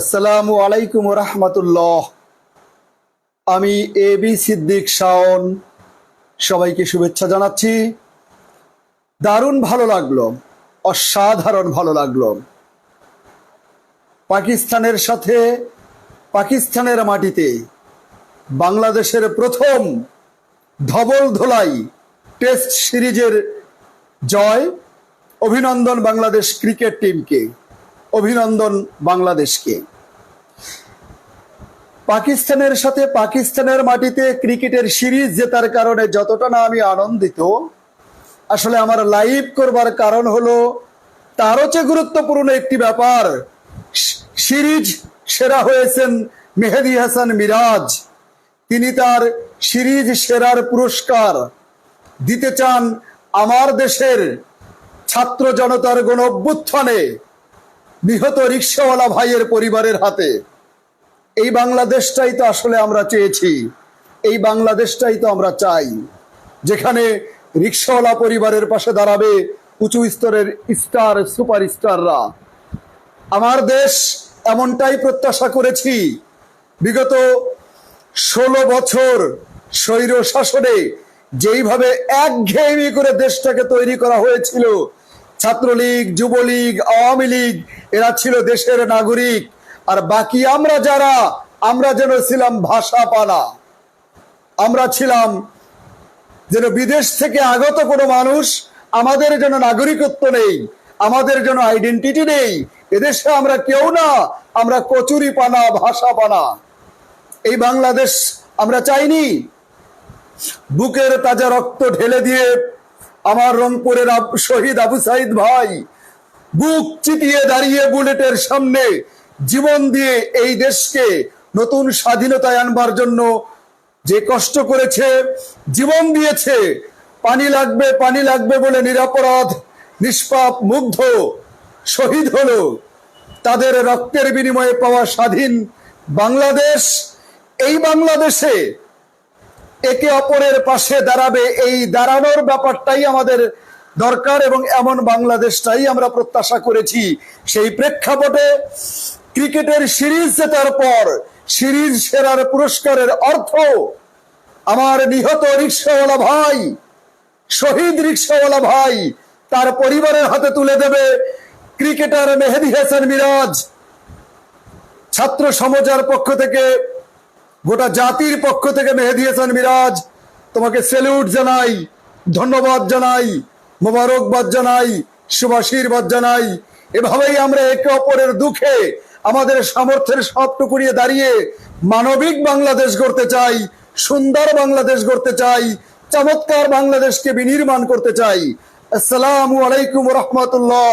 আসসালামু আলাইকুম রহমতুল্লাহ আমি এ বি সিদ্দিক শাওন। সবাইকে শুভেচ্ছা জানাচ্ছি। দারুণ ভালো লাগল, অসাধারণ ভালো লাগল। পাকিস্তানের সাথে, পাকিস্তানের মাটিতে বাংলাদেশের প্রথম ধবল ধোলাই টেস্ট সিরিজের জয়, অভিনন্দন বাংলাদেশ ক্রিকেট টিমকে। অভিনন্দন বাংলাদেশকে। পাকিস্তানের সাথে পাকিস্তানের মাটিতে ক্রিকেটের সিরিজ জেতার কারণে যতটা না আমি আনন্দিত, আসলে আমার লাইভ করবার কারণ হলো তারও চেয়ে গুরুত্বপূর্ণ একটি ব্যাপার। সিরিজ সেরা হয়েছেন মেহেদি হাসান মিরাজ। তিনি তার সিরিজ সেরার পুরস্কার দিতে চান আমার দেশের ছাত্র জনতার গণ অভ্যুত্থানে নিহত রিক্সাওয়ালা ভাইয়ের পরিবারের হাতে। এই বাংলাদেশটাই তো আসলে আমরা চেয়েছি। এই বাংলাদেশটাই তো আমরা চাই। যেখানে রিক্সাওয়ালা পরিবারের পাশে দাঁড়াবে উঁচু স্তরের স্টার সুপার স্টাররা আমার দেশ এমনটাই প্রত্যাশা করেছি। বিগত ষোলো বছর স্বৈর শাসনে যেইভাবে একঘেয়েমি করে দেশটাকে তৈরি করা হয়েছিল ছাত্রলীগ, যুবলীগ, আওয়ামী লীগ, এরা ছিল দেশের নাগরিক। আর বাকি আমরা যারা, আমরা যেন ছিলাম ভাষা পানা আমরা ছিলাম যেন বিদেশ থেকে আগত কোনো মানুষ, আমাদের যেন নাগরিকত্ব নেই, আমাদের যেন আইডেন্টিটি নেই। এদেশে আমরা কেউ না, আমরা কচুরি পানা ভাষা পানা এই বাংলাদেশ আমরা চাইনি। বুকের তাজা রক্ত ঢেলে দিয়ে আমার রংপুরের শহীদ আবু সাইদ ভাই, বুক চিতিয়ে দাঁড়িয়ে বুলেটের সামনে জীবন দিয়ে এই দেশকে নতুন স্বাধীনতায় আনবার জন্য যে কষ্ট করেছে, জীবন দিয়েছে, পানি লাগবে পানি লাগবে বলে নিরাপরাধ, নিষ্পাপ, মুগ্ধ, শহীদ হলো। তাদের রক্তের বিনিময়ে পাওয়া স্বাধীন বাংলাদেশ, এই বাংলাদেশে একে অপরের পাশে দাঁড়াবে। এই দাঁড়ানোর ব্যাপারটাই আমাদের দরকার এবং এমন বাংলাদেশটাই আমরা প্রত্যাশা করেছি। সেই প্রেক্ষাপটে ক্রিকেটের সিরিজ জেতার পর সিরিজ সেরার পুরস্কারের অর্থ আমার নিহত রিক্সাওয়ালা ভাই, শহীদ রিক্সাওয়ালা ভাই, তার পরিবারের হাতে তুলে দেবে ক্রিকেটার মেহেদি হাসান মিরাজ। ছাত্র সমাজের পক্ষ থেকে গোটা জাতির পক্ষ থেকে মেহেদি হাসান মিরাজ তোমাকে সেলিউট জানাই, ধন্যবাদ জানাই, মোবারকবাদ জানাই, শুভাশীর্বাদ জানাই। এভাবেই আমরা একে অপরের দুঃখে আমাদের সামর্থ্যের সবটুকুরিয়ে দাঁড়িয়ে মানবিক বাংলাদেশ গড়তে চাই, সুন্দর বাংলাদেশ গড়তে চাই, চমৎকার বাংলাদেশকে বিনির্মাণ করতে চাই। আসসালামু আলাইকুম রহমতুল্লাহ।